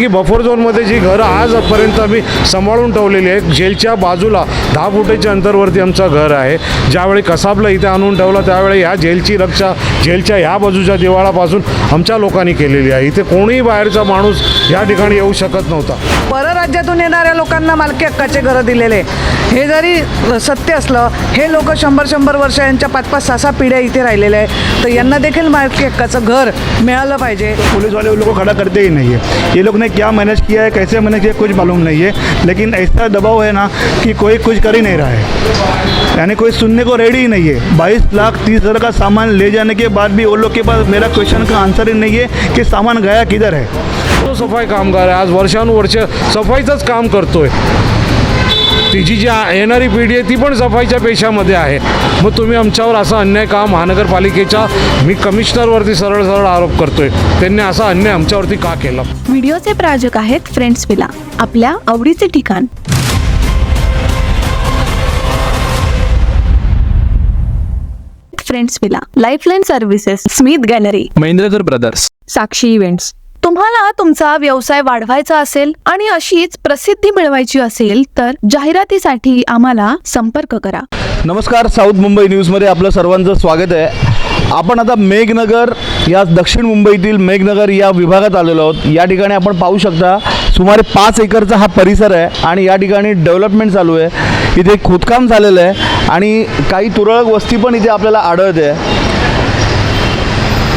की बफर झोनमध्ये जी घरं आजपर्यंत आम्ही सांभाळून ठेवलेली आहेत जेलच्या बाजूला दहा फुटाच्या अंतरवरती आमचं घर आहे. ज्यावेळी कसाबला इथे आणून ठेवलं त्यावेळी ह्या जेलची रक्षा जेलच्या ह्या बाजूच्या दिवाळापासून आमच्या लोकांनी केलेली आहे. इथे कोणीही बाहेरचा माणूस या ठिकाणी येऊ शकत नव्हता. परराज्यातून येणाऱ्या लोकांना मालकी हक्काचे घरं दिलेले. हे जरी सत्य असलं हे लोक शंभर शंभर वर्ष यांच्या पाच पाच सहा सहा पिढ्या इथे राहिलेल्या आहे तर यांना देखील मालकी हक्काचं घर मिळालं पाहिजे. पुलिस वाले लोगों खड़ा करते ही नहीं है ये लोग ने क्या मैनेज किया है कैसे मैनेज किया कुछ मालूम नहीं है लेकिन ऐसा दबाव है ना कि कोई कुछ कर ही नहीं रहा है। यानी कोई सुनने को रेडी ही नहीं है। बाईस लाख तीस हज़ार का सामान ले जाने के बाद भी वो लोग के पास मेरा क्वेश्चन का आंसर ही नहीं है कि सामान गया किधर है। तो सफाई कामगार आहे आज वर्षानुवर्ष सफाईचंच काम करतोय। तिची जी येणारी पिढी आहे ती पण सफाईच्या पेशामध्ये आहे. मग तुम्ही आमच्यावर असा अन्याय का महानगरपालिकेच्या? मी कमिशनरवरती सरळ सरळ आरोप करतोय. त्यांनी असा अन्याय आमच्यावरती का केला? व्हिडिओचे प्रायोजक आहेत फ्रेंड्स विला. आपल्या आवडीचे ठिकाण. Friends villa. Lifeline services Smith gallery Mahendrakar brothers Sakshi events तुम्हाला तुमचा व्यवसाय वाढवायचा असेल आणि अशीच प्रसिद्धी मिळवायची असेल तर जाहिरातीसाठी आम्हाला संपर्क करा. नमस्कार साऊथ मुंबई न्यूजमध्ये आपलं सर्वांचं स्वागत आहे. आपण आता मेघनगर या दक्षिण मुंबईतील मेघनगर या विभागात आलेलो आहोत. या ठिकाणी आपण पाहू शकता सुमारे पाच एकरचा हा परिसर आहे आणि या ठिकाणी डेव्हलपमेंट चालू आहे. इथे खोदकाम झालेलं आहे आणि काही तुरळक वस्ती पण इथे आपल्याला आढळते.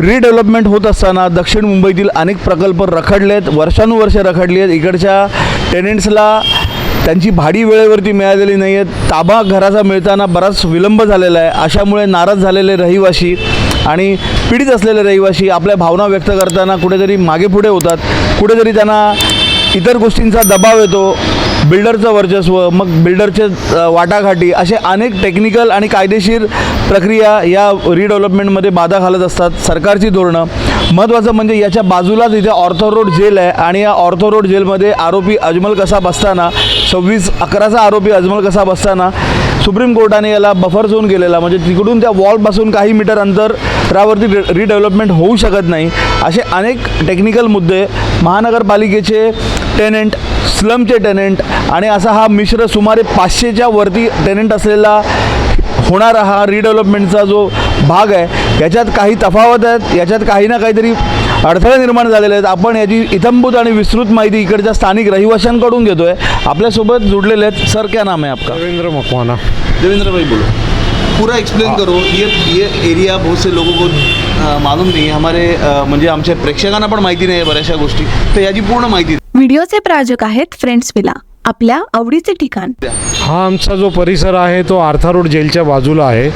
रिडेव्हलपमेंट होत असताना दक्षिण मुंबईतील अनेक प्रकल्प रखडले आहेत वर्षानुवर्षे रखडली आहेत इकडच्या टेनेंट्सला त्यांची भाडी वेळेवरती मिळालेली नाही आहे ताबा घराचा मिळताना बराच विलंब झालेला आहे. अशामुळे नाराज झालेले रहिवाशी आणि पीडित असलेले रहिवाशी आपल्या भावना व्यक्त करताना कुठेतरी मागे पुढे होतात. कुठेतरी त्यांना इतर गोष्टींचा दबाव येतो बिल्डरचं वर्चस्व मग बिल्डरचे वाटाघाटी असे अनेक टेक्निकल आणि कायदेशीर प्रक्रिया या रिडेव्हलपमेंटमध्ये बाधा घालत असतात सरकारची धोरणं. महत्त्वाचं म्हणजे याच्या बाजूलाच इथे ऑर्थो रोड जेल आहे आणि या ऑर्थो रोड जेलमध्ये आरोपी अजमल कसा बसताना सव्वीस अकराचा आरोपी अजमल कसा बसताना सुप्रीम कोर्टाने याला बफर झोन केलेला म्हणजे तिकडून त्या वॉलपासून काही मीटर अंतरावरती रिडेव्हलपमेंट होऊ शकत नाही असे अनेक टेक्निकल मुद्दे महानगरपालिकेचे टेनंट स्लमचे टेनंट आणि असा हा मिश्र सुमारे पाचशेच्या वरती टेनंट असलेला होणारा हा रिडेव्हलपमेंटचा जो भाग आहे याच्यात काही तफावत आहेत याच्यात काही ना काहीतरी अडथळे निर्माण झालेले आहेत. आपण याची इथंभूत आणि विस्तृत माहिती इकडच्या स्थानिक रहिवाशांकडून घेतोय. आपल्यासोबत जुडलेले आहेत. सर क्या नाम है आपका? रवींद्र मकवाना. देवेंद्र भाई बोलो. पूरा एक्सप्लेन करो। ये ये एरिया बहुत से लोगों को मालूम नहीं है। हमारे म्हणजे आमच्या प्रेक्षकांना पण माहिती नाही आहे बऱ्याचशा गोष्टी। तर याची पूर्ण माहिती व्हिडिओचे प्रायोजक आहेत फ्रेंड्स विला. आपल्या आवडीचे ठिकाण. हा आमचा जो परिसर आहे तो आर्था रोड जेलच्या बाजूला आहे.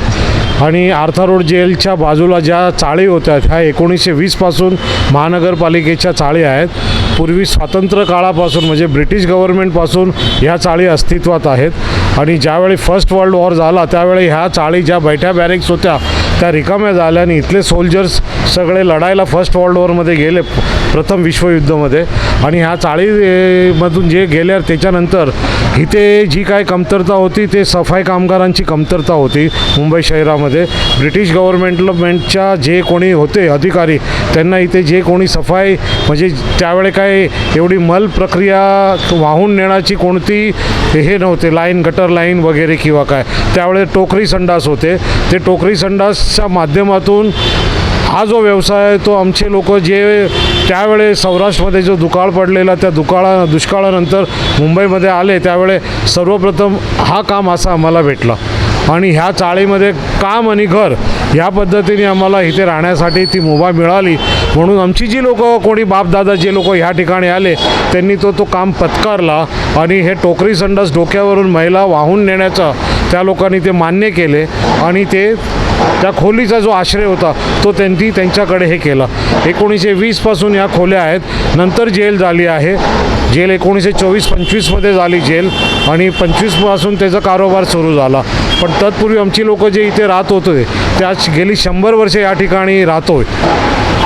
आणि आर्था रोड जेलच्या बाजूला ज्या चाळी होत्या ह्या एकोणीसशे वीसपासून महानगरपालिकेच्या चाळी आहेत. पूर्वी स्वातंत्र्य काळापासून म्हणजे ब्रिटिश गव्हर्नमेंटपासून ह्या चाळी अस्तित्वात आहेत. आणि ज्यावेळी फर्स्ट वर्ल्ड वॉर झाला त्यावेळी ह्या चाळी ज्या बैठ्या बॅरेक्स होत्या त्या रिकाम्या झाल्या आणि इथले सोल्जर्स सगळे लढायला फर्स्ट वर्ल्ड वॉरमध्ये गेले प्रथम विश्वयुद्धामध्ये. आणि ह्या चाळीमधून जे गेल्यावर त्याच्यानंतर इथे जी काय कमतरता होती ते सफाई कामगारांची कमतरता होती मुंबई शहरामध्ये. ब्रिटिश गव्हर्नमेंटमेंटच्या जे कोणी होते अधिकारी त्यांना इथे जे कोणी सफाई म्हणजे त्यावेळे काय एवढी मल प्रक्रिया वाहून नेण्याची कोणती हे नव्हते लाईन गटर लाईन वगैरे किंवा काय. त्यावेळे टोकरी संडास होते. ते टोकरी संडासच्या माध्यमातून हा जो व्यवसाय आहे तो आमचे लोक जे त्यावेळे सौराष्ट्रमध्ये जो दुकाळ पडलेला त्या दुकाळा दुष्काळानंतर मुंबईमध्ये आले त्यावेळे सर्वप्रथम हा काम असा आम्हाला भेटला. आणि ह्या चाळीमध्ये काम आणि घर ह्या पद्धतीने आम्हाला इथे राहण्यासाठी ती मुभा मिळाली. म्हणून आमची जी लोकं कोणी बापदादा जे लोक ह्या ठिकाणी आले त्यांनी तो तो काम पत्कारला आणि हे टोकरी संडास डोक्यावरून महिला वाहून नेण्याचं त्या लोकांनी ते मान्य केले आणि ते त्या खोलीचा जो आश्रय होता तो त्यांनी त्यांच्याकडे हे केला. एकोणीसशे वीसपासून या खोल्या आहेत. नंतर जेल झाली आहे. जेल एकोणीसशे चोवीस पंचवीसमध्ये झाली जेल आणि पंचवीसपासून त्याचा कारोबार सुरू झाला. पण तत्पूर्वी आमची लोक जे इथे राहत होते ते आज गेली शंभर वर्षे या ठिकाणी राहतोय.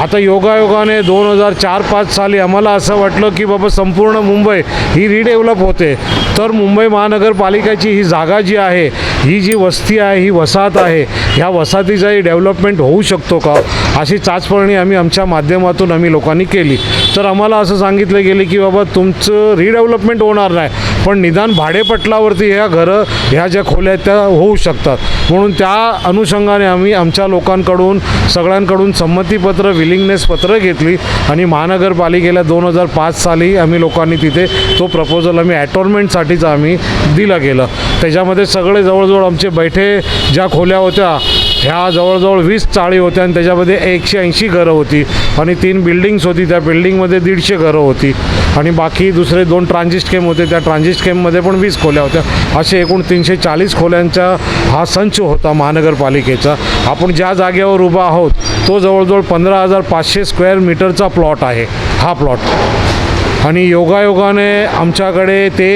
आता योगायोगाने दोन हजार चार पाच साली आम्हाला असं वाटलं की बाबा संपूर्ण मुंबई ही रिडेव्हलप होते. तर मुंबई महानगरपालिकेची ही जागा जी आहे ही जी वस्ती आहे ही वसाहत आहे ह्या वसाहतीचाही डेव्हलपमेंट होऊ शकतो का? अशी चाचपणी आम्ही आमच्या माध्यमातून आम्ही लोकांनी केली. तर आम्हाला असं सांगितलं गेले की बाबा तुमचं रिडेव्हलपमेंट होणार नाही. पण निदान भाडेपटलावरती ह्या घरं ह्या ज्या खोल्या आहेत त्या होऊ शकतात. म्हणून त्या अनुषंगाने आम्ही आमच्या लोकांकडून सगळ्यांकडून संमतीपत्र विलिंगनेस पत्र घेतली आणि महानगरपालिकेला दोन हजार पाच साली आम्ही लोकांनी तिथे तो प्रपोजल आम्ही ॲटॉर्नमेंटसाठीच आम्ही दिलं गेलं. त्याच्यामध्ये सगळे जवळजवळ आमचे बैठे ज्या खोल्या होत्या ह्या जवळजवळ वीस चाळी होत्या आणि त्याच्यामध्ये एकशे ऐंशी घरं होती. आणि तीन बिल्डिंग्स होती. त्या बिल्डिंगमध्ये दीडशे घरं होती. आणि बाकी दुसरे दोन ट्रान्झिस्ट केम होते. त्या ट्रान्झिस्ट केममध्ये पण वीस खोल्या होत्या. असे एकूण तीनशे चाळीस खोल्यांचा हा संच होता महानगरपालिकेचा. आपण ज्या जागेवर उभा आहोत तो जवळजवळ पंधरा हजार पाचशे स्क्वेअर मीटरचा प्लॉट आहे. हा प्लॉट आणि योगायोगाने आमच्याकडे ते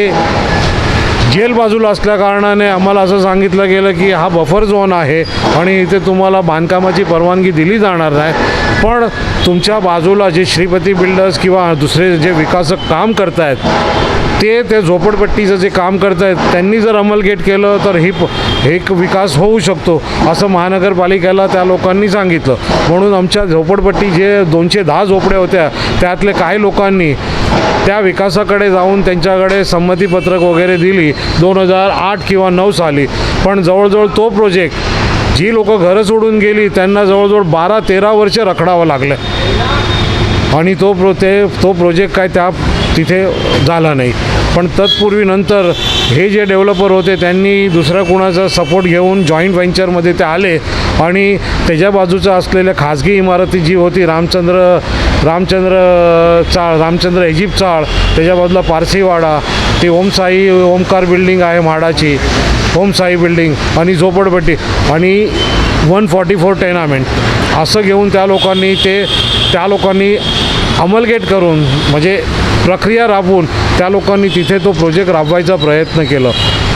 जेल बाजूला असल्या कारणाने आम्हाला असं सांगितलं गेलं की हा बफर झोन आहे आणि इथे तुम्हाला बांधकामाची परवानगी दिली जाणार नाही. पण तुमच्या बाजूला जे श्रीपती बिल्डर्स किंवा दुसरे जे विकासक काम करतायत ते ते झोपडपट्टीचं जे काम करतायत त्यांनी जर अंमलगेट केलं तर ही प- एक विकास होऊ शकतो असं महानगरपालिकेला त्या लोकांनी सांगितलं. म्हणून आमच्या झोपडपट्टी जे दोनशे दहा झोपड्या होत्या त्यातले काही लोकांनी त्या विकासाकडे जाऊन त्यांच्याकडे संमतीपत्रक वगैरे दिली दोन हजार आठ किंवा नऊ साली. पण जवळजवळ तो प्रोजेक्ट जी लोकं घरं सोडून गेली त्यांना जवळजवळ बारा तेरा वर्ष रखडावं लागलं. आणि तो प्रो ते तो प्रोजेक्ट काय त्या तिथे झाला नाही. पण तत्पूर्वी नंतर हे जे डेव्हलपर होते त्यांनी दुसऱ्या कुणाचा सपोर्ट घेऊन जॉईंट व्हेंचरमध्ये ते आले आणि त्याच्या बाजूचं असलेल्या खाजगी इमारती जी होती रामचंद्र रामचंद्र चाळ रामचंद्र एजिप चाळ त्याच्या बाजूला पारसीवाडा ती ओमसाई ओमकार बिल्डिंग आहे म्हाडाची ओमसाई बिल्डिंग आणि झोपडपट्टी आणि वन फॉर्टी फोर टेनामेंट. असं घेऊन त्या लोकांनी ते त्या लोकांनी अमलगेट करून म्हणजे प्रक्रिया राबवून त्या लोकांनी तिथे तो प्रोजेक्ट राबवायचा प्रयत्न केला.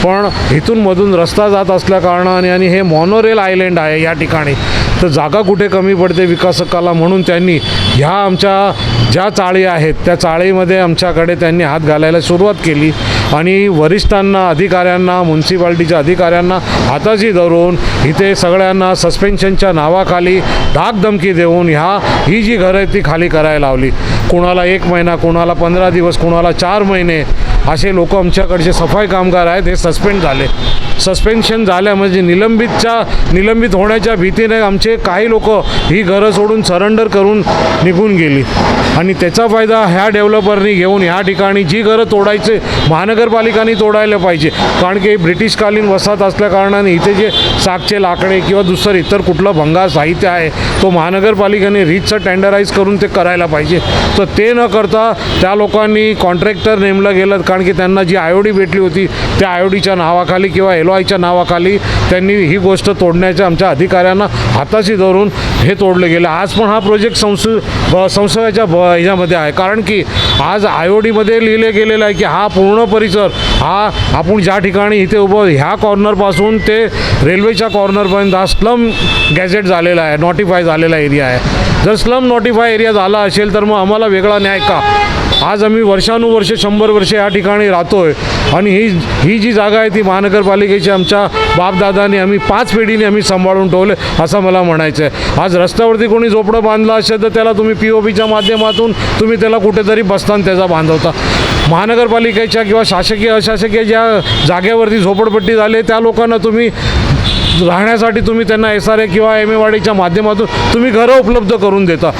पण इथून मधून रस्ता जात असल्याकारणाने आणि हे मॉनोरेल आयलँड आहे या ठिकाणी तर जागा कुठे कमी पडते विकासकाला म्हणून त्यांनी ह्या आमच्या ज्या चाळी आहेत त्या चाळीमध्ये आमच्याकडे त्यांनी हात घालायला सुरुवात केली. आणि वरिष्ठांना अधिकाऱ्यांना म्युन्सिपाल्टीच्या अधिकाऱ्यांना हाताशी धरून इथे सगळ्यांना सस्पेन्शनच्या नावाखाली धाकधमकी देऊन ह्या ही जी घरं आहेत ती खाली करायला लावली. कुणाला एक महिना कुणाला पंधरा दिवस कुणाला चार महिने असे लोक आमच्याकडचे सफाई कामगार आहेत हे सस्पेंड झाले. सस्पेन्शन झाल्या म्हणजे निलंबितच्या निलंबित होण्याच्या भीतीने आमचे काही लोक ही घरं सोडून सरेंडर करून निघून गेली. आणि त्याचा फायदा ह्या डेव्हलपरनी घेऊन ह्या ठिकाणी जी घरं तोडायचे महानगरपालिकांनी तोडायला पाहिजे. कारण की ब्रिटिशकालीन वसाहत असल्या कारणाने इथे जे सागचे लाकडे किंवा दुसरं इतर कुठलं भंगार साहित्य आहे तो महानगरपालिकेने रीतचं टेंडराईज करून ते करायला पाहिजे. तर ते न करता त्या लोकांनी कॉन्ट्रॅक्टर नेमलं गेलं. कारण की त्यांना जी आयोडी भेटली होती त्या आयोडीच्या नावाखाली किंवा एल आयच्या नावाखाली त्यांनी ही गोष्ट तोडण्याच्या आमच्या अधिकाऱ्यांना हाताशी धरून हे तोडलं गेलं. आज पण हा प्रोजेक्ट संसद ब- संसदेच्या ह्याच्यामध्ये आहे. कारण की आज आयोडीमध्ये लिहिले गेलेलं आहे की हा पूर्ण परिसर हा आपण ज्या ठिकाणी इथे उभं ह्या कॉर्नरपासून ते रेल्वेच्या कॉर्नरपर्यंत हा स्लम गॅझेट झालेला आहे नॉटिफाय झालेला एरिया आहे. जर स्लम नॉटिफाय एरिया झाला असेल तर मग आम्हाला वेगळा न्याय का? आज आम्ही वर्षानुवर्ष शंभर वर्षे या ठिकाणी राहतोय. आणि ही ही जी जागा आहे ती महानगरपालिकेची आमच्या बापदादांनी आम्ही पाच पिढीने आम्ही सांभाळून ठेवले असं मला म्हणायचं आहे आज रस्त्यावरती कोणी झोपडं बांधलं असेल तर त्याला तुम्ही पी ओ पीच्या माध्यमातून तुम्ही त्याला कुठेतरी बसताना त्याचा बांधवता. महानगरपालिकेच्या किंवा शासकीय अशासकीय ज्या जागेवरती झोपडपट्टी झाली त्या लोकांना तुम्ही राहण्यासाठी तुम्ही त्यांना एस आर ए किंवा एम ए वाडीच्या माध्यमातून तुम्ही घरं उपलब्ध करून देता.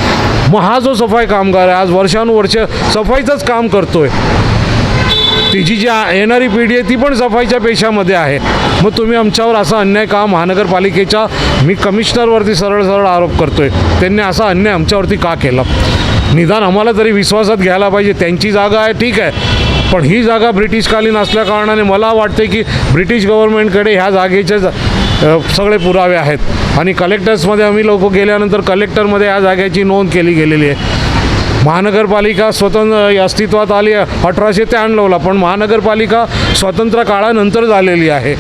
मग हा जो सफाई कामगार आहे आज वर्षानुवर्ष सफाईचंच काम करतोय. तिची जी येणारी पिढी आहे ती पण सफाईच्या पेशामध्ये आहे. मग तुम्ही आमच्यावर असा अन्याय का महानगरपालिकेच्या मी कमिशनरवरती सरळ सरळ आरोप करतोय. त्यांनी असा अन्याय आमच्यावरती का केला? निदान आम्हाला तरी विश्वासात घ्यायला पाहिजे. त्यांची जागा आहे ठीक आहे. पण ही जागा ब्रिटिशकालीन असल्याकारणाने मला वाटते की ब्रिटिश गव्हर्नमेंटकडे ह्या जागेचे सगळे पुरावे आहेत. आणि कलेक्टर्समध्ये आम्ही लोक गेल्यानंतर कलेक्टरमध्ये या जाग्याची नोंद केली गेलेली आहे. महानगरपालिका स्वतंत्र अस्तित्वात आली अठराशे त्र्याण्णवला पण महानगरपालिका स्वतंत्र काळानंतर झालेली आहे.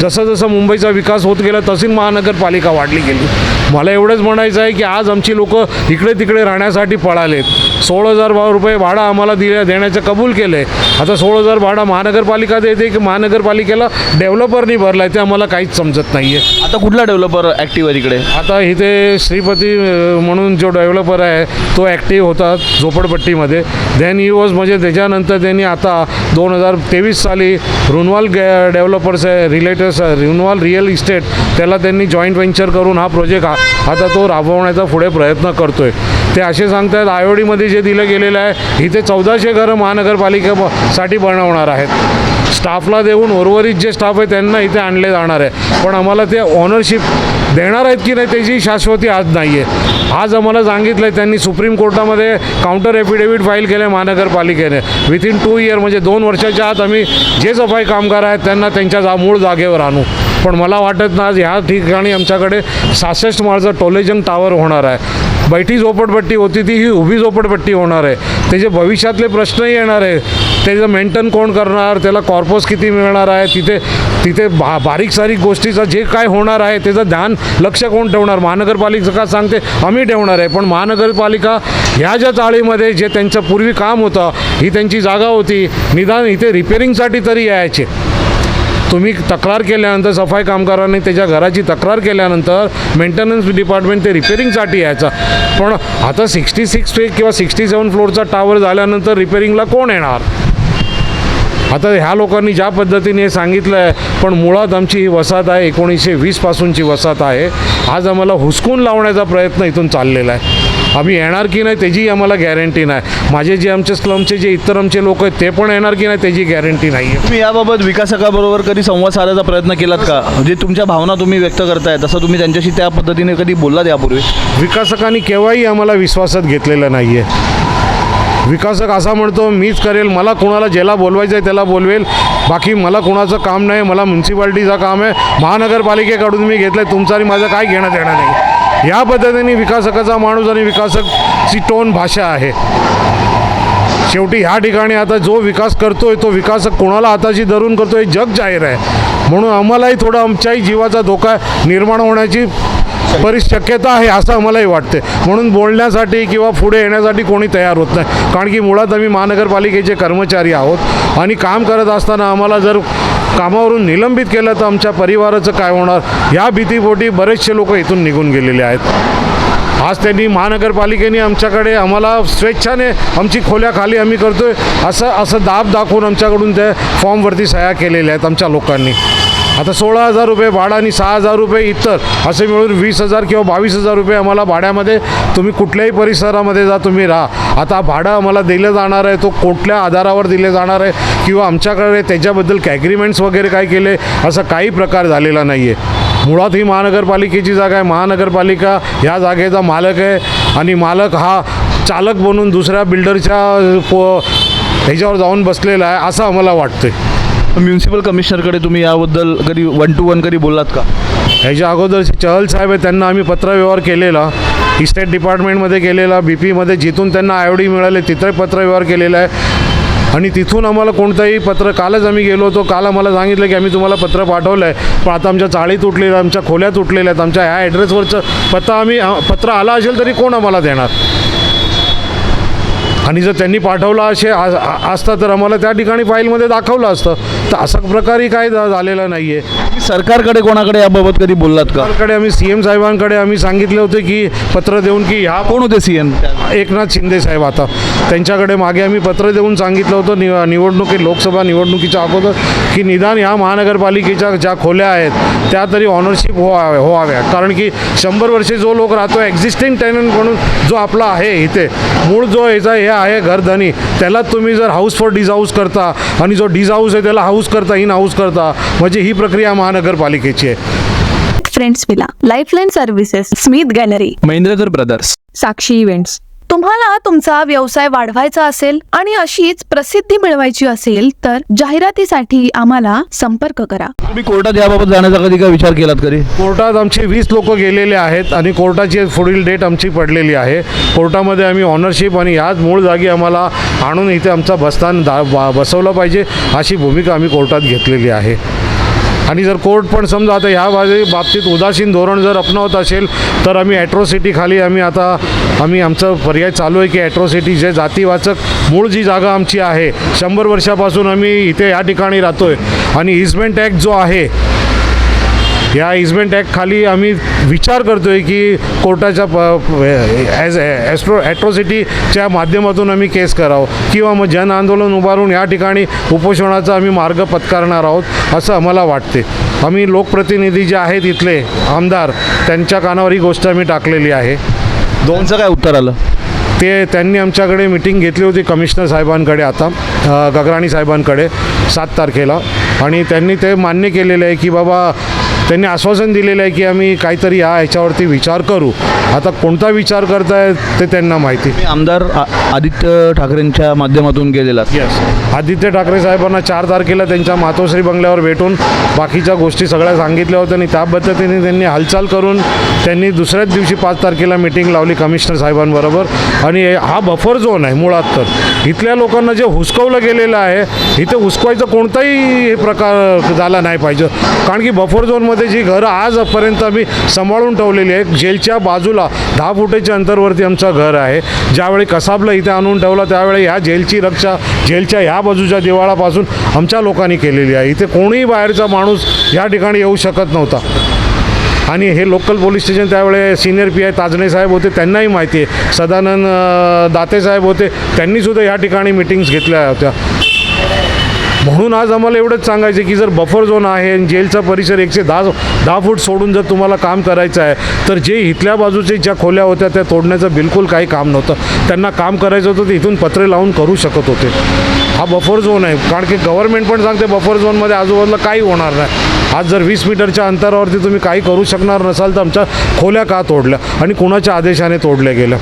जसं जसं मुंबईचा विकास होत गेला तशी महानगरपालिका वाढली गेली. मला एवढंच म्हणायचं आहे की आज आमची लोकं इकडे तिकडे राहण्यासाठी पळालेत. सोळा हजार रुपये भाडं आम्हाला दिल्या देण्याचं कबूल केलं. आहे आता सोळा हजार भाडं महानगरपालिका देते की महानगरपालिकेला डेव्हलपरनी भरलं आहे ते आम्हाला काहीच समजत नाही आहे आता कुठला डेव्हलपर ॲक्टिव्ह आहे तिकडे? आता इथे श्रीपती म्हणून जो डेव्हलपर आहे तो ॲक्टिव्ह होता झोपडपट्टीमध्ये. देन ही वॉज म्हणजे त्याच्यानंतर त्यांनी आता दोन हजार तेवीस साली रुनवाल गे डेव्हलपर्स आहे रिलेटेड रुनवाल रिअल इस्टेट त्याला त्यांनी जॉईंट व्हेंचर करून हा प्रोजेक्ट आता तो राबवण्याचा पुढे प्रयत्न करतो आहे ते असे सांगतात आयोडीमध्ये जे दिलं गेलेलं आहे इथे चौदाशे घरं महानगरपालिकेसाठी बनवणार आहेत. स्टाफला देऊन उर्वरित जे स्टाफ आहे त्यांना इथे आणले जाणार आहे. पण आम्हाला ते ऑनरशिप देणार आहेत की नाही त्याची शाश्वती आज नाही आहे आज आम्हाला सांगितलं आहे त्यांनी सुप्रीम कोर्टामध्ये काउंटर ॲफिडेव्हिट फाईल केलं आहे महानगरपालिकेने. विथिन टू इयर म्हणजे दोन वर्षाच्या आत आम्ही जे सफाई कामगार आहेत त्यांना त्यांच्या जा मूळ जागेवर आणू. पण मला वाटत ना आज ह्या ठिकाणी आमच्याकडे सहासष्ट माळचं टोलेजंग टावर होणार आहे. बैठी झोपडपट्टी होती ती ही उभी झोपडपट्टी होणार आहे. त्याचे भविष्यातले प्रश्नही येणार आहे त्याचं मेंटेन कोण करणार त्याला कॉर्पोस किती मिळणार आहे तिथे तिथे बा बारीक सारीक गोष्टीचं जे काय होणार आहे त्याचं ध्यान लक्ष कोण ठेवणार? महानगरपालिका सांगते आम्ही ठेवणार आहे. पण महानगरपालिका ह्या ज्या चाळीमध्ये जे त्यांचं पूर्वी काम होतं ही त्यांची जागा होती निदान इथे रिपेरिंगसाठी तरी यायचे. तुम्ही तक्रार केल्यानंतर सफाई कामगारांनी त्याच्या घराची तक्रार केल्यानंतर मेंटेनन्स डिपार्टमेंट ते रिपेरिंगसाठी यायचा. पण आता सिक्स्टी सिक्स फे किंवा सिक्स्टी सेवन फ्लोअरचा टावर झाल्यानंतर रिपेरिंगला कोण येणार? आता ह्या लोकांनी ज्या पद्धतीने हे सांगितलं आहे पण मुळात आमची ही वसाहत आहे एकोणीसशे वीसपासूनची वसाहत आहे. आज आम्हाला हुसकून लावण्याचा प्रयत्न इथून चाललेला आहे. आम्ही येणार की नाही त्याची आम्हाला गॅरंटी नाही. माझे जे आमचे स्लमचे जे इतर आमचे लोक आहेत ते पण येणार की नाही त्याची गॅरंटी नाही आहे तुम्ही याबाबत विकासकाबरोबर कधी संवाद साधायचा प्रयत्न केलात का? म्हणजे तुमच्या भावना तुम्ही व्यक्त करताय तसं तुम्ही त्यांच्याशी त्या पद्धतीने कधी बोललात यापूर्वी? विकासकांनी केव्हाही आम्हाला विश्वासात घेतलेलं नाही आहे विकासक असा म्हणतो मीच करेल मला कुणाला ज्याला बोलवायचं आहे त्याला बोलवेल. बाकी मला कुणाचं काम नाही मला म्युन्सिपाल्टीचं काम आहे. महानगरपालिकेकडून मी घेतलं आहे तुमचं आणि माझं काय घेणं देणं नाही. ह्या पद्धतीने विकासकाचा माणूस आणि विकासकची टोन भाषा आहे. शेवटी ह्या ठिकाणी आता जो विकास करतोय तो विकासक कोणाला हाताशी धरून करतो हे जग जाहीर आहे. म्हणून आम्हालाही थोडं आमच्याही जीवाचा धोका निर्माण होण्याची बरीच शक्यता आहे असं आम्हालाही वाटते म्हणून बोलण्यासाठी किंवा पुढे येण्यासाठी कोणी तयार होत नाही. कारण की मुळात आम्ही महानगरपालिकेचे कर्मचारी आहोत आणि काम करत असताना आम्हाला जर कामावरून निलंबित केलं तर आमच्या परिवाराचं काय होणार? या भीतीपोटी बरेचसे लोक इथून निघून गेलेले आहेत. आज त्यांनी महानगरपालिकेने आमच्याकडे आम्हाला स्वेच्छाने आमची खोल्या खाली आम्ही करतोय. असं असं दाब दाखवून आमच्याकडून त्या फॉर्मवरती सह्या केलेल्या आहेत आमच्या लोकांनी. आता सोळा हजार रुपये भाडं आणि सहा हजार रुपये इतर असे मिळून वीस हजार किंवा बावीस हजार रुपये आम्हाला भाड्यामध्ये तुम्ही कुठल्याही परिसरामध्ये जा तुम्ही राहा. आता भाडं आम्हाला दिलं जाणार आहे तो कुठल्या आधारावर दिले जाणार आहे किंवा आमच्याकडे त्याच्याबद्दल कॅग्रीमेंट्स वगैरे काय केले असं काही प्रकार झालेला नाही आहे मुळात ही महानगरपालिकेची जागा आहे. महानगरपालिका ह्या जागेचा मालक आहे आणि मालक हा चालक बनून दुसऱ्या बिल्डरच्या ह्याच्यावर जाऊन बसलेला आहे असं आम्हाला वाटतं म्युन्सिपल कमिशनरकडे तुम्ही याबद्दल कधी वन टू वन कधी बोललात का? ह्याच्या अगोदर चहल साहेब आहे त्यांना आम्ही पत्रव्यवहार केलेला. इस्टेट डिपार्टमेंटमध्ये केलेला बी पीमध्ये जिथून त्यांना आय मिळाले तिथे पत्रव्यवहार केलेला आहे. आणि तिथून आम्हाला कोणतंही पत्र कालच आम्ही गेलो होतो. काल आम्हाला सांगितलं की आम्ही तुम्हाला पत्र पाठवलं आहे पण आता आमच्या चाळी तुटलेल्या आमच्या खोल्या तुटलेल्या आहेत. आमच्या ह्या ॲड्रेसवरचं पत्ता आम्ही पत्र आला असेल तरी कोण आम्हाला देणार? आणि जर त्यांनी पाठवला असे असता तर आम्हाला त्या ठिकाणी फाईलमध्ये दाखवलं असतं. तर असा प्रकारही काय झालेला नाही आहे सरकारकडे कोणाकडे याबाबत कधी बोललात का? सरकारकडे आम्ही सी एम साहेबांकडे आम्ही सांगितले होते की पत्र देऊन की ह्या कोण होते सी एम एकनाथ शिंदे साहेब आता. त्यांच्याकडे मागे आम्ही पत्र देऊन सांगितलं होतं नि निवडणुकी लोकसभा निवडणुकीच्या अगोदर की निदान ह्या महानगरपालिकेच्या ज्या खोल्या आहेत त्या तरी ऑनरशिप व्हाव्या व्हाव्या. कारण की शंभर वर्षे जो लोक राहतो एक्झिस्टिंग टेनंट म्हणून जो आपला आहे इथे मूळ जो ह्याचा हे आहे घरधनी त्याला तुम्ही जर हाऊस फॉर डिज हाऊस करता आणि जो डिज हाऊस आहे त्याला हाऊस करता इन हाऊस करता म्हणजे ही प्रक्रिया महानगरपालिकेची आहे. Friends villa lifeline services Smith gallery Mahendrakar brothers Sakshi events तुम्हाला तुमचा व्यवसाय वाढवायचा असेल आणि अशीच प्रसिद्धी मिळवायची असेल तर जाहिरातीसाठी आम्हाला संपर्क करा. तुम्ही कोर्टात याबाबत जाण्याचा कधी काय विचार केलात कधी? कोर्टात आमचे वीस लोक गेलेले आहेत आणि कोर्टाची पुढील डेट आमची पडलेली आहे. कोर्टामध्ये आम्ही ऑनरशिप आणि ह्याच मूळ जागी आम्हाला आणून इथे आमचा बसस्थान बसवलं पाहिजे अशी भूमिका आम्ही कोर्टात घेतलेली आहे. आणि जर कोर्ट पण समजा आता ह्या बाजी बाबतीत उदासीन धोरण जर अपनावत असेल तर आम्ही ॲट्रॉसिटीखाली आम्ही आता आम्ही आमचं पर्याय चालू आहे की ॲट्रॉसिटी जे जातीवाचक मूळ जी जागा आमची आहे शंभर वर्षापासून आम्ही इथे या ठिकाणी राहतो आहे आणि इजमेंट ॲक्ट जो आहे या इजमेंट ॲक्ट खाली आम्ही विचार करतो आहे की कोर्टाच्या ॲज ॲस्ट्रो ॲट्रॉसिटीच्या माध्यमातून आम्ही केस करावं. किंवा मग जन आंदोलन उभारून या ठिकाणी उपोषणाचा आम्ही मार्ग पत्कारणार आहोत असं आम्हाला वाटते आम्ही लोकप्रतिनिधी जे आहेत इथले आमदार त्यांच्या कानावर ही गोष्ट आम्ही टाकलेली आहे. दोनचं काय उत्तर आलं? ते त्यांनी आमच्याकडे मिटिंग घेतली होती कमिशनर साहेबांकडे आता गगराणी साहेबांकडे सात तारखेला. आणि त्यांनी ते मान्य केलेलं आहे की बाबा त्यांनी आश्वासन दिलेलं आहे की आम्ही काहीतरी या ह्याच्यावरती विचार करू. आता कोणता विचार करताय ते त्यांना माहिती. आमदार आदित्य ठाकरेंच्या माध्यमातून गेलेला येस आदित्य ठाकरे साहेबांना चार तारखेला त्यांच्या मातोश्री बंगल्यावर भेटून बाकीच्या गोष्टी सगळ्या सांगितल्या होत्या आणि त्या पद्धतीने त्यांनी हालचाल करून त्यांनी दुसऱ्याच दिवशी पाच तारखेला मिटिंग लावली कमिशनर साहेबांबरोबर. आणि हे- हा बफर झोन आहे मुळात तर. इथल्या लोकांना जे हुसकवलं गेलेलं आहे इथे हुसकवायचं कोणताही हे प्रकार झाला नाही पाहिजे. कारण की बफर झोनमध्ये जी घरं आजपर्यंत आम्ही सांभाळून ठेवलेली आहे जेलच्या बाजूला दहा फुटाच्या अंतरवरती आमचं घर आहे. ज्यावेळी कसाबला इथे आणून ठेवला त्यावेळी ह्या जेलची रक्षा जेलच्या ह्या बाजूच्या दिवाळापासून आमच्या लोकांनी केलेली आहे. इथे कोणीही बाहेरचा माणूस या ठिकाणी येऊ शकत नव्हता. आणि हे लोकल पोलीस स्टेशन त्यावेळे senior P I Tajane saheb होते त्यांनाही माहिती आहे. सदानंद दाते साहेब होते त्यांनीसुद्धा या ठिकाणी मिटिंग्स घेतल्या होत्या. म्हणून आज आम्हाला एवढंच सांगायचं की जर बफर झोन आहे आणि जेलचा परिसर एकशे दहा दहा फूट सोडून जर तुम्हाला काम करायचं आहे तर जे इथल्या बाजूचे ज्या खोल्या होत्या त्या तोडण्याचं बिलकुल काही काम नव्हतं. त्यांना काम करायचं होतं ते इथून पत्रे लावून करू शकत होते. हा बफर झोन आहे. कारण की गव्हर्नमेंट पण सांगते बफर झोनमध्ये आजूबाजूला काही होणार नाही. आज जर वीस मीटरच्या अंतरावरती तुम्ही काही करू शकणार नसाल तर आमच्या खोल्या का तोडल्या? आणि कुणाच्या आदेशाने तोडल्या गेल्या?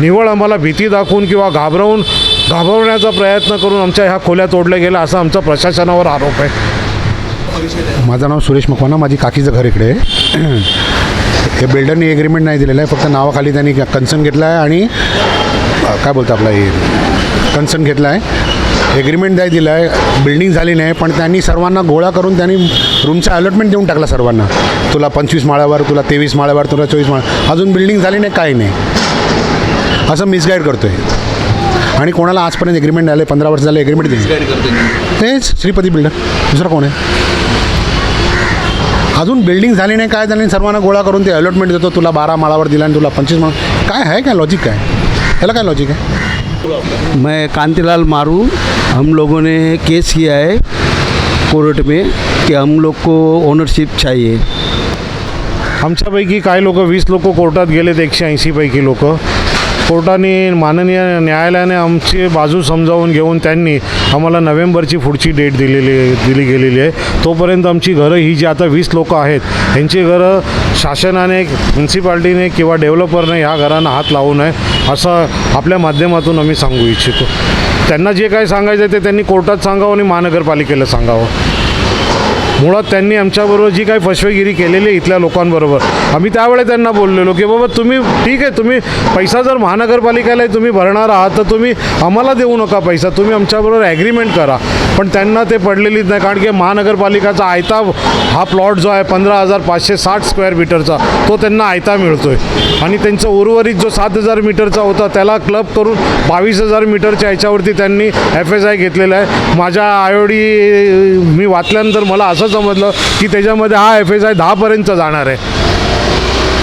निवळ आम्हाला भीती दाखवून किंवा घाबरवून घाबरवण्याचा प्रयत्न करून आमच्या ह्या खोल्या तोडल्या गेल्या असा आमचा प्रशासनावर आरोप आहे. माझं नाव सुरेश मकवाना माझी काकीचं घर इकडे. आहे हे बिल्डरनी एग्रीमेंट नाही दिलेलं आहे फक्त नावाखाली त्यांनी कन्सर्न घेतला आहे आणि काय बोलतं आपला हे? कन्सर्न घेतला आहे. एग्रीमेंट नाही दिलं आहे बिल्डिंग झाली नाही पण त्यांनी सर्वांना गोळा करून त्यांनी रूमचा अलॉटमेंट देऊन टाकला सर्वांना. तुला पंचवीस माळ्यावर तुला तेवीस माळ्यावर तुला चोवीस माळा अजून बिल्डिंग झाली नाही काही नाही. असं मिसगाईड करतो आहे आणि कोणाला आजपर्यंत एग्रीमेंट झाले पंधरा वर्ष झाले एग्रीमेंट दिली तेच श्रीपती बिल्डर दुसरं कोण आहे? अजून बिल्डिंग झाली नाही काय झाली नाही सर्वांना गोळा करून ते अलॉटमेंट देतो तुला बारा माळावर दिला आणि तुला पंचवीस माळा काय आहे काय लॉजिक काय याला काय लॉजिक आहे? मैं कांतिलाल मारू हम लोगों ने केस किया है कोर्ट में कि हम लोग को ओनरशिप चाहिए। आमच्यापैकी काही लोक वीस लोक कोर्टात गेलेत एकशे ऐंशीपैकी लोक. कोर्टाने माननीय न्यायालयाने आमची बाजू समजावून घेऊन त्यांनी आम्हाला नोव्हेंबरची पुढची डेट दिलेली दिली गेलेली आहे. तोपर्यंत आमची घरं ही जी आता वीस लोकं आहेत यांची घरं शासनाने म्युन्सिपाल्टीने किंवा डेव्हलपरने ह्या घरांना हात लावू नये असं आपल्या माध्यमातून आम्ही सांगू इच्छितो. त्यांना जे काही सांगायचं आहे ते त्यांनी कोर्टात सांगावं आणि महानगरपालिकेला सांगावं. मुळात त्यांनी आमच्याबरोबर जी काही फसवेगिरी केलेली आहे इथल्या लोकांबरोबर आम्ही त्यावेळेस त्यांना बोललेलो की बाबा तुम्ही ठीक आहे तुम्ही पैसा जर महानगरपालिकेला तुम्ही भरणार आहात तर तुम्ही आम्हाला देऊ नका पैसा तुम्ही आमच्याबरोबर ॲग्रीमेंट करा. पण त्यांना ते पडलेलीच नाही कारण की महानगरपालिकाचा आयता हा प्लॉट जो आहे पंधरा हजार पाचशे साठ स्क्वेअर मीटरचा तो त्यांना आयता मिळतो आहे आणि त्यांचा उर्वरित जो सात हजार मीटरचा होता त्याला क्लब करून बावीस हजार मीटरच्या ह्याच्यावरती त्यांनी एफ एस आय घेतलेला आहे. माझ्या आयोडी मी वाचल्यानंतर मला असं समजलं की त्याच्यामध्ये हा एफ एस आय दहापर्यंत जाणार आहे.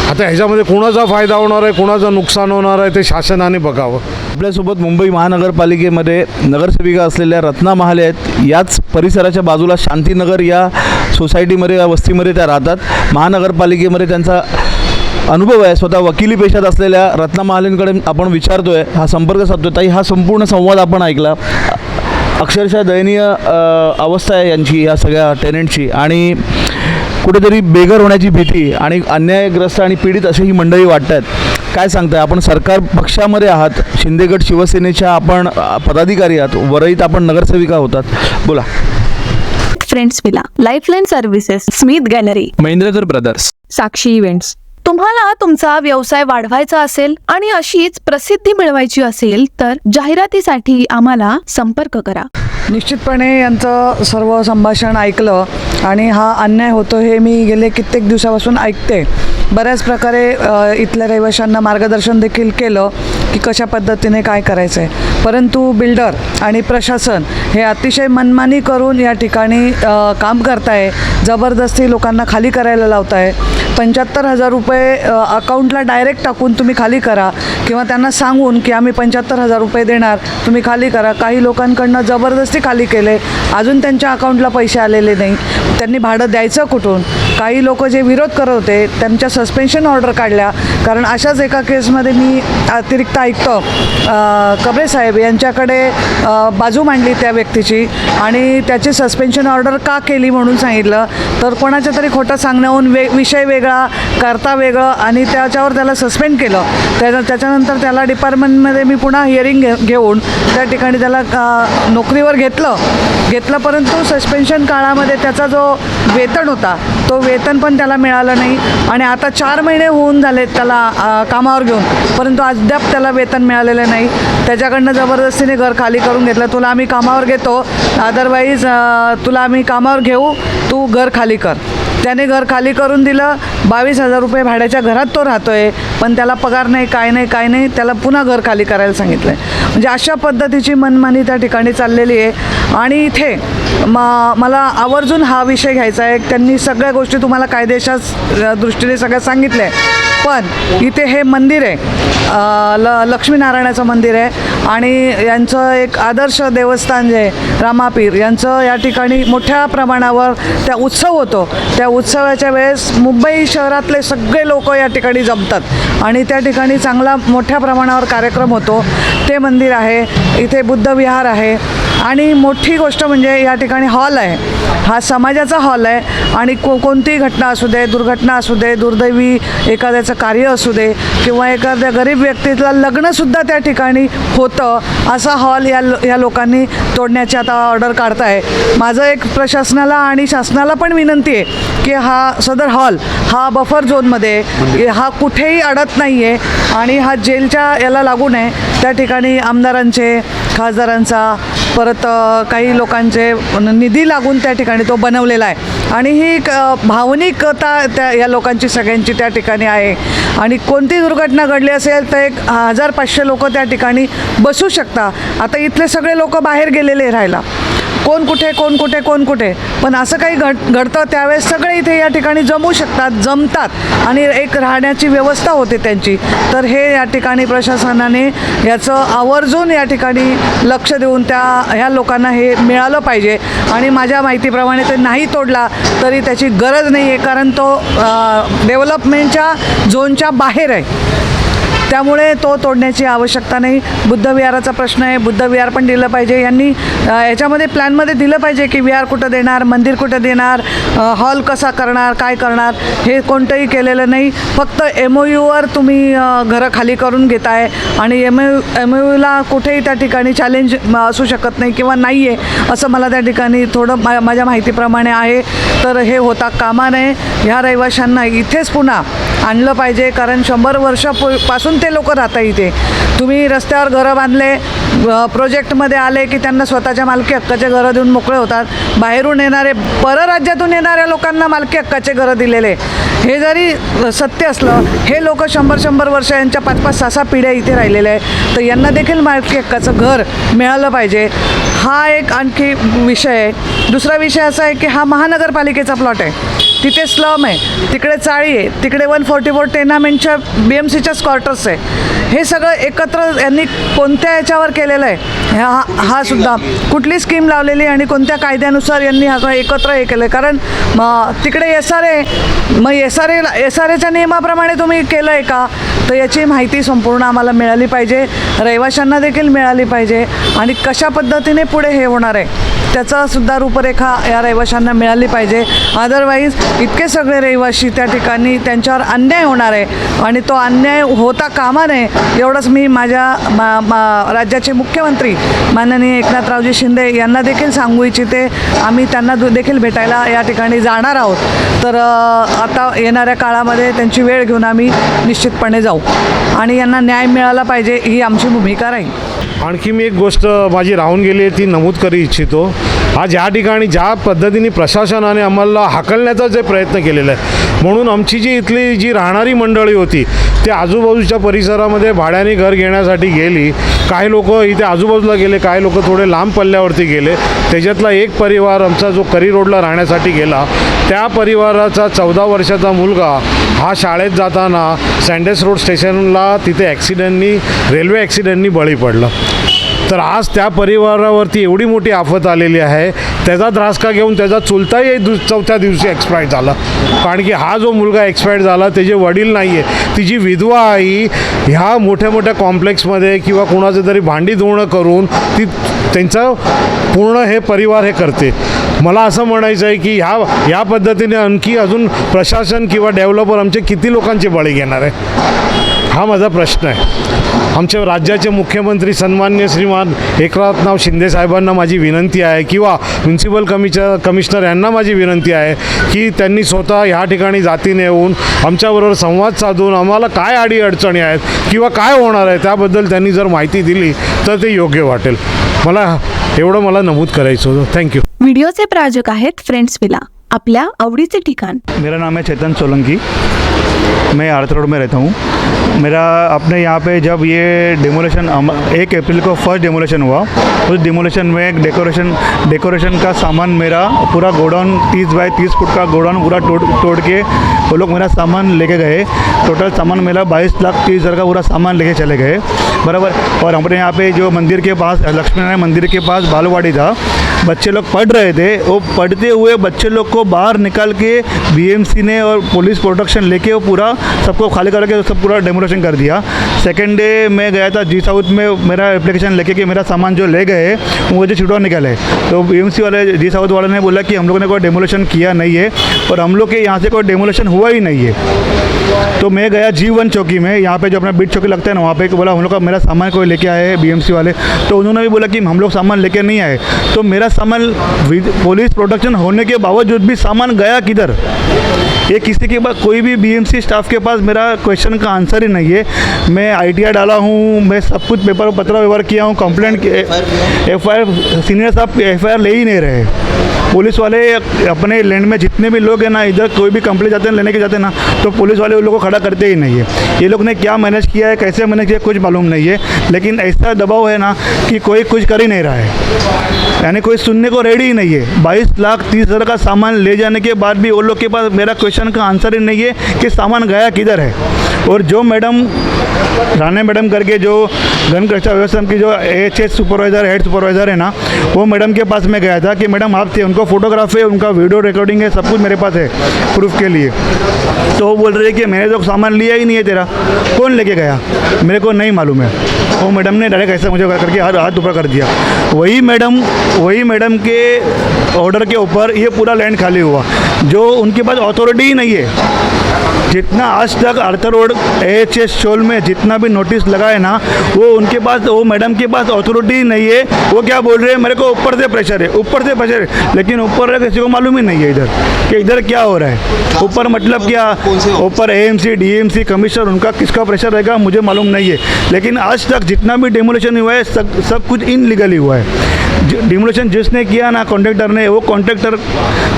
आता ह्याच्यामध्ये कुणाचा फायदा होणार आहे कुणाचं नुकसान होणार आहे ते शासनाने बघावं. आपल्यासोबत मुंबई महानगरपालिकेमध्ये नगरसेविका असलेल्या रत्ना महाले आहेत. याच परिसराच्या बाजूला शांतीनगर या सोसायटीमध्ये या वस्तीमध्ये त्या राहतात. महानगरपालिकेमध्ये त्यांचा अनुभव आहे. स्वतः वकिली पेशात असलेल्या रत्ना महालेंकडे आपण विचारतोय. हा संपर्क साधतोय. ताई हा संपूर्ण संवाद आपण ऐकला. अक्षरशः दयनीय अवस्था आहे यांची या सगळ्या टेनंटची आणि कुठेतरी बेघर होण्याची भीती आणि अन्यायग्रस्त आणि पीडित अशी ही मंडळी वाटत आहेत काय सांगताय? आपण सरकार पक्षामध्ये आहात शिंदेगड शिवसेनेच्या आपण पदाधिकारी आहात वरईत आपण नगरसेविका होतात. बोला. Friends villa lifeline services Smith gallery Mahendrakar brothers Sakshi events तुम्हाला तुमचा व्यवसाय वाढवायचा असेल आणि अशीच प्रसिद्धी मिळवायची असेल तर जाहिरातीसाठी आम्हाला संपर्क करा. निश्चितपणे यांचं सर्व संभाषण ऐकलं आणि हा अन्याय होतो हे मी गेले कित्येक दिवसापासून ऐकते. बऱ्याच प्रकारे इथल्या रहिवाशांना मार्गदर्शन देखील केलं. की कशा पद्धतीने काय करायचं आहे परंतु बिल्डर आणि प्रशासन हे अतिशय मनमानी करून या ठिकाणी काम करताय. जबरदस्ती लोकांना खाली करायला लावताय. पंच्याहत्तर हजार रुपये अकाउंटला डायरेक्ट टाकून तुम्ही खाली करा किंवा त्यांना सांगून की आम्ही पंच्याहत्तर हजार रुपये देणार तुम्ही खाली करा. काही लोकांकडनं जबरदस्ती खाली केले. अजून त्यांच्या अकाउंटला पैसे आलेले नाही. त्यांनी भाडं द्यायचं कुठून? काही लोक जे विरोध करत होते त्यांच्या सस्पेन्शन ऑर्डर काढल्या. कारण अशाच एका केसमध्ये मी अतिरिक्त ऐकतं. कबरे साहेब यांच्याकडे बाजू मांडली त्या व्यक्तीची आणि त्याची सस्पेन्शन ऑर्डर का केली म्हणून सांगितलं. तर कोणाच्या तरी खोटं सांगण्याहून वे विषय वेगळा करता वेगळं आणि त्याच्यावर त्याला सस्पेंड केलं. त्या त्याच्यानंतर त्याला डिपार्टमेंटमध्ये मी पुन्हा हिअरिंग घे घेऊन त्या ठिकाणी त्याला नोकरीवर घेतलं. घेतलं परंतु सस्पेन्शन काळामध्ये त्याचा जो वेतन होता तो वेतन पण त्याला मिळालं नाही. आणि आता चार महिने होऊन झाले त्याला कामावर घेऊन. परंतु अद्याप त्याला वेतन मिळालेलं नाही. त्याच्याकडनं जबरदस्तीने घर खाली करून घेतलं. तुला आम्ही कामावर घेतो. अदरवाईज तुला आम्ही कामावर घेऊ. तू घर खाली कर. त्याने घर खाली करून दिलं. बावीस हजार रुपये भाड्याच्या घरात तो राहतोय. पण त्याला पगार नाही काय नाही काय नाही त्याला पुन्हा घर खाली करायला सांगितलं आहे म्हणजे अशा पद्धतीची मनमानी त्या ठिकाणी चाललेली आहे. आणि इथे म मला आवर्जून हा विषय घ्यायचा आहे. त्यांनी सगळ्या गोष्टी तुम्हाला कायदेशास दृष्टीने सगळ्या सांगितल्या आहे पण इथे हे मंदिर आहे. ल लक्ष्मीनारायणाचं मंदिर आहे. आणि यांचं एक आदर्श देवस्थान जे आहे रामापीर यांचं या ठिकाणी मोठ्या प्रमाणावर त्या उत्सव होतो. त्या उत्सवाच्या वेळेस मुंबई शहरातले सगळे लोक या ठिकाणी जमतात. आणि त्या ठिकाणी चांगला मोठ्या प्रमाणावर कार्यक्रम होतो. ते मंदिर आहे इथे बुद्ध विहार आहे. आणि मोठी गोष्ट म्हणजे या ठिकाणी हॉल आहे. हा समाजाचा हॉल आहे आणि को कोणतीही घटना असू दे दुर्घटना असू दे दुर्दैवी एखाद्याचं कार्य असू दे किंवा एखाद्या गरीब व्यक्तीला लग्नसुद्धा त्या ठिकाणी होतं असा हॉल या या लोकांनी तोडण्याची आता ऑर्डर काढताय. माझं एक प्रशासनाला आणि शासनाला पण विनंती आहे की हा सदर हॉल हा बफर झोनमध्ये हा कुठेही अडत नाही आहे आणि हा जेलच्या याला लागून आहे त्या ठिकाणी आमदारांचे खासदारांचा परत काही लोकांचे निधी लागून त्या ठिकाणी तो बनवलेला आहे. आणि ही एक भावनिकता त्या या लोकांची सगळ्यांची त्या ठिकाणी आहे. आणि कोणती दुर्घटना घडली असेल तर एक हजार पाचशे लोक त्या ठिकाणी बसू शकता. आता इथले सगळे लोक बाहेर गेलेले राहायला. कोण कुठे कोण कुठे कोण कुठे. पण असं काही घट घडतं त्यावेळेस सगळे इथे या ठिकाणी जमू शकतात जमतात. आणि एक राहण्याची व्यवस्था होते त्यांची. तर हे या ठिकाणी प्रशासनाने याचं आवर्जून या ठिकाणी लक्ष देऊन त्या ह्या लोकांना हे मिळालं पाहिजे. आणि माझ्या माहितीप्रमाणे ते नाही तोडला तरी त्याची गरज नाही आहे कारण तो डेव्हलपमेंटच्या झोनच्या बाहेर आहे. त्यामुळे तो तोडण्याची आवश्यकता नाही. बुद्ध विहाराचा प्रश्न आहे. बुद्ध विहार पण दिलं पाहिजे. यांनी याच्यामध्ये प्लॅनमध्ये दिलं पाहिजे की विहार कुठं देणार मंदिर कुठं देणार हॉल कसा करणार काय करणार हे कोणतंही केलेलं नाही. फक्त एम ओ यूवर तुम्ही घरं खाली करून घेताय आणि एम यू एम ओ यूला कुठेही त्या ठिकाणी चॅलेंज असू शकत नाही किंवा नाही आहे असं मला त्या ठिकाणी थोडं मा माझ्या माहितीप्रमाणे आहे. तर हे होता कामा नये. ह्या रहिवाशांना इथेच पुन्हा आणलं पाहिजे. कारण शंभर वर्षापासून ते लोक राहता इथे. तुम्ही रस्त्यावर घरं बांधले प्रोजेक्टमध्ये आले की त्यांना स्वतःच्या मालकी हक्काचे घरं देऊन मोकळे होतात. बाहेरून येणारे परराज्यातून येणाऱ्या लोकांना मालकी हक्काचे घरं दिलेले. हे जरी सत्य असलं हे लोक शंभर शंभर वर्ष यांच्या पाच पाच सहा सहा पिढ्या इथे राहिलेल्या आहे तर यांना देखील मालकी हक्काचं घर मिळालं पाहिजे. हा एक आणखी विषय आहे. दुसरा विषय असा आहे की हा महानगरपालिकेचा प्लॉट आहे. तिथे स्लम आहे तिकडे चाळी आहे तिकडे वन फोर्टी फोर टेनामेंटच्या बी एम सीच्याच क्वार्टर्स आहे. हे सगळं एकत्र यांनी कोणत्या याच्यावर केलेलं आहे? ह्या हा सुद्धा. कुठली स्कीम लावलेली आणि कोणत्या कायद्यानुसार यांनी हा एकत्र हे केलं आहे कारण मग तिकडे एस आर ए मग एस आर एला एस आर एच्या नियमाप्रमाणे तुम्ही केलं आहे का? तर याची माहिती संपूर्ण आम्हाला मिळाली पाहिजे. रहिवाशांना देखील मिळाली पाहिजे. आणि कशा पद्धतीने पुढे हे होणार आहे? त्याचा सुद्धा रूपरेखा या रहिवाशांना मिळाली पाहिजे. अदरवाईज इतके सगळे रहिवासी त्या ठिकाणी त्यांच्यावर अन्याय होणार आहे. आणि तो अन्याय होता कामा नये एवढंच मी माझ्या मा, मा राज्याचे मुख्यमंत्री माननीय एकनाथरावजी शिंदे यांना देखील सांगू इच्छिते. आम्ही त्यांना दु- देखील भेटायला या ठिकाणी जाणार आहोत. तर आता येणाऱ्या काळामध्ये त्यांची वेळ घेऊन आम्ही निश्चितपणे जाऊ. आणि यांना न्याय मिळाला पाहिजे ही आमची भूमिका राहील. आणखी मी एक गोष्ट माझी राहून गेली आहे ती नमूद करू इच्छितो. आज या ठिकाणी ज्या पद्धतीने प्रशासनाने आम्हाला हाकलण्याचा जे प्रयत्न केलेला आहे म्हणून आमची जी इथली जी राहणारी मंडळी होती ते आजूबाजूच्या परिसरामध्ये भाड्याने घर घेण्यासाठी गेली. काही लोक इथे आजूबाजूला गेले काही लोक थोडे लांब पल्ल्यावरती गेले. त्याच्यातला एक परिवार आमचा जो करी रोडला राहण्यासाठी गेला. त्या परिवाराचा चौदा वर्षाचा मुलगा हा शाळेत जाताना सँडेस रोड स्टेशनला तिथे ॲक्सिडेंटनी रेल्वे ॲक्सिडेंटनी बळी पडला. तर आज त्या परिवारावरती एवढी मोठी आफत आलेली आहे त्याचा त्रासका घेऊन त्याचा चुलताही दु चौथ्या दिवशी एक्सपायर झाला. कारण की हा जो मुलगा एक्सपायर झाला त्याचे वडील नाही आहे तिची विधवा आई ह्या मोठ्या मोठ्या कॉम्प्लेक्समध्ये किंवा कुणाचं तरी भांडी धुणं करून ती त्यांचं पूर्ण हे परिवार हे करते. मला असं म्हणायचं आहे की ह्या ह्या पद्धतीने आणखी अजून प्रशासन किंवा डेव्हलपर आमचे किती लोकांचे बळी घेणार आहे? हा माझा प्रश्न आहे. आमच्या राज्याचे मुख्यमंत्री सन्मान्य श्रीमान एकनाथराव शिंदे साहेबांना माझी विनंती आहे किंवा म्युन्सिपल कमिशनर कमिशनर यांना माझी विनंती आहे की त्यांनी स्वतः ह्या ठिकाणी जातीने येऊन आमच्याबरोबर संवाद साधून आम्हाला काय आडी अडचणी आहेत किंवा काय होणार आहे त्याबद्दल त्यांनी जर माहिती दिली तर ते योग्य वाटेल. मला एवढं मला नमूद करायचं होतं. थँक्यू व्हिडिओचे प्रायोजक आहेत फ्रेंड्स विला. आपल्या आवडीचे ठिकाण. मेरा नाम है चेतन सोलंकी। मैं आरत रोड में रहता हूँ। मेरा अपने यहाँ पे जब ये डेमोलेशन एक अप्रैल को फ़र्स्ट डेमोलेशन हुआ, उस डेमोलेशन में डेकोरेशन डेकोरेशन का सामान मेरा पूरा गोडाउन तीस बाई तीस फुट का गोडाउन पूरा तोड़ तोड़ के वो लोग मेरा सामान लेके गए। टोटल सामान मेरा बाईस लाख तीस हज़ार का पूरा सामान लेके चले गए। बराबर। और हमारे यहाँ पे जो मंदिर के पास लक्ष्मी नारायण मंदिर के पास बालूवाड़ी था, बच्चे लोग पढ़ रहे थे। वो पढ़ते हुए बच्चे लोग को बाहर निकाल के बीएमसी ने और पुलिस प्रोटेक्शन लेके वो पूरा सबको खाली करके सब पूरा डेमोलेशन कर दिया। सेकेंड डे मैं गया था जी साउथ में, मेरा एप्लीकेशन लेके कि मेरा सामान जो ले गए, वो मुझे छुटवा निकाले। तो बीएमसी वाले जी साउथ वाले ने बोला कि हम लोगों ने कोई डेमोलेशन किया नहीं है और हम लोग के यहाँ से कोई डेमोलेशन हुआ ही नहीं है। तो मैं गया जी वन चौकी में, यहाँ पे जो अपना बीट चौकी लगता है ना, वहाँ पे बोला, हम लोग का मेरा सामान कोई लेके आए हैं बीएमसी वाले। तो उन्होंने भी बोला कि हम लोग सामान लेके नहीं आए। तो मेरा सामान पुलिस प्रोटेक्शन होने के बावजूद भी सामान गया किधर? ये किसी के पास कोई भी बीएमसी स्टाफ के पास मेरा क्वेश्चन का आंसर ही नहीं है। मैं आई डाला हूँ, मैं सब कुछ पेपर पत्र व्यवहार किया हूँ कंप्लेंट एफ़ आई सीनियर साहब एफ़ ले ही नहीं रहे। पुलिस वाले अपने लैंड में जितने भी लोग हैं ना, इधर कोई भी कंप्लेंट जाते हैं, लेने के जाते हैं ना तो पुलिस वाले उन लोगों को खड़ा करते ही नहीं है। ये लोग ने क्या मैनेज किया है, कैसे मैनेज किया कुछ मालूम नहीं है। लेकिन ऐसा दबाव है ना कि कोई कुछ कर ही नहीं रहा है। यानी कोई सुनने को रेडी ही नहीं है। बाईस लाख तीस हज़ार का सामान ले जाने के बाद भी वो लोग के पास मेरा क्वेश्चन का आंसर ही नहीं है कि सामान गया किधर है। और जो मैडम राणे मैडम करके जो गन रक्षा व्यवस्था की जो H S supervisor head supervisor है ना, वो मैडम के पास मैं गया था कि मैडम आप थे, उनको फोटोग्राफ है, उनका वीडियो रिकॉर्डिंग है, सब कुछ मेरे पास है प्रूफ के लिए। तो वो बोल रहे कि मैंने तो सामान लिया ही नहीं है तेरा, कौन लेके गया? मेरे को नहीं मालूम है। वो मैडम ने डायरेक्ट ऐसा मुझे करके हाथ हाथ ऊपर कर दिया। वही मैडम वही मैडम के ऑर्डर के ऊपर ये पूरा लैंड खाली हुआ। जो उनके पास अथॉरिटी ही नहीं है। जितना आज तक आर्थर रोड एच एस शोल में जितना भी नोटिस लगा है ना, वो उनके पास, वो मैडम के पास अथॉरिटी नहीं है। वो क्या बोल रहे हैं? मेरे को ऊपर से प्रेशर है, ऊपर से प्रेशर है। लेकिन ऊपर किसी को मालूम ही नहीं है इधर, कि इधर क्या हो रहा है। ऊपर मतलब क्या? ऊपर A M C D M C commissioner उनका किसका प्रेशर रहेगा, मुझे मालूम नहीं है। लेकिन आज तक जितना भी डेमोलेशन हुआ है, सब सब कुछ इनलीगली हुआ है। डिमोलेशन जिसने किया ना कॉन्ट्रेक्टर ने वो कॉन्ट्रेक्टर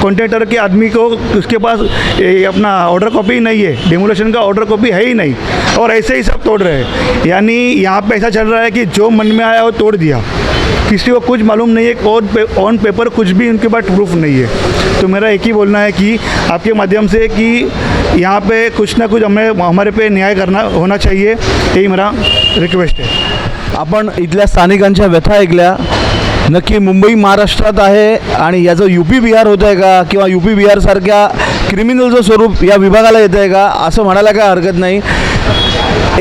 कॉन्ट्रेक्टर के आदमी को उसके पास ये अपना ऑर्डर कॉपी नहीं है। डिमोलेशन का ऑर्डर कॉपी है ही नहीं। और ऐसे ही सब तोड़ रहे हैं। यानी यहाँ पे ऐसा चल रहा है कि जो मन में आया वो तोड़ दिया। किसी को कुछ मालूम नहीं है ऑन पे, ऑन पेपर कुछ भी उनके पास प्रूफ नहीं है। तो मेरा एक ही बोलना है कि आपके माध्यम से कि यहाँ पे कुछ ना कुछ हमें हमारे पे न्याय करना होना चाहिए। यही मेरा रिक्वेस्ट है। आपण इथल्या स्थानिकांच्या व्यथा ऐकल्या नक्की मुंबई महाराष्ट्रात आहे आणि याचं यू पी बिहार होतं आहे का? किंवा यू पी बिहारसारख्या क्रिमिनलचं स्वरूप या विभागाला येतं आहे का? असं म्हणायला काय हरकत नाही.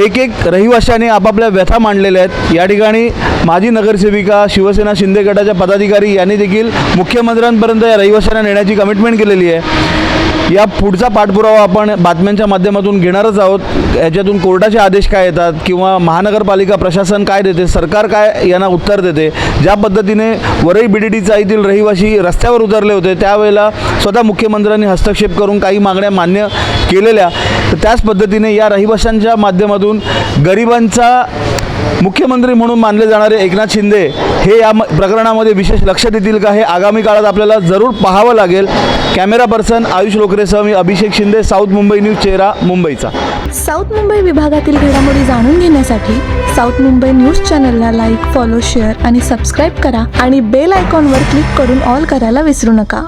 एक एक रहिवाशाने आपापल्या व्यथा मांडलेल्या आहेत. या ठिकाणी माजी नगरसेविका शिवसेना शिंदे गटाच्या पदाधिकारी यांनी देखील मुख्यमंत्र्यांपर्यंत या रहिवाशांना नेण्याची कमिटमेंट केलेली आहे. या पुढचा पाठपुरावा आपण बातम्यांच्या माध्यमातून घेणारच आहोत. याच्यातून कोर्टाचे आदेश काय येतात किंवा महानगरपालिका प्रशासन काय देते सरकार काय यांना उत्तर देते ज्या पद्धतीने वरई बी डी टीचा येथील रहिवासी रस्त्यावर उतरले होते त्यावेळेला स्वतः मुख्यमंत्र्यांनी हस्तक्षेप करून काही मागण्या मान्य केलेल्या. तर त्याच पद्धतीने या रहिवाशांच्या माध्यमातून गरिबांचा मुख्यमंत्री म्हणून मानले जाणारे एकनाथ शिंदे हे या प्रकरणामध्ये विशेष लक्ष देतील का हे आगामी काळात आपल्याला जरूर पाहावं लागेल. कॅमेरा पर्सन आयुष लोकरेसह मी अभिषेक शिंदे साऊथ मुंबई न्यूज चेहरा मुंबईचा. साऊथ मुंबई विभागातील घडामोडी जाणून घेण्यासाठी साऊथ मुंबई न्यूज चॅनलला लाईक फॉलो शेअर आणि सबस्क्राईब करा आणि बेल आयकॉनवर क्लिक करून ऑल करायला विसरू नका.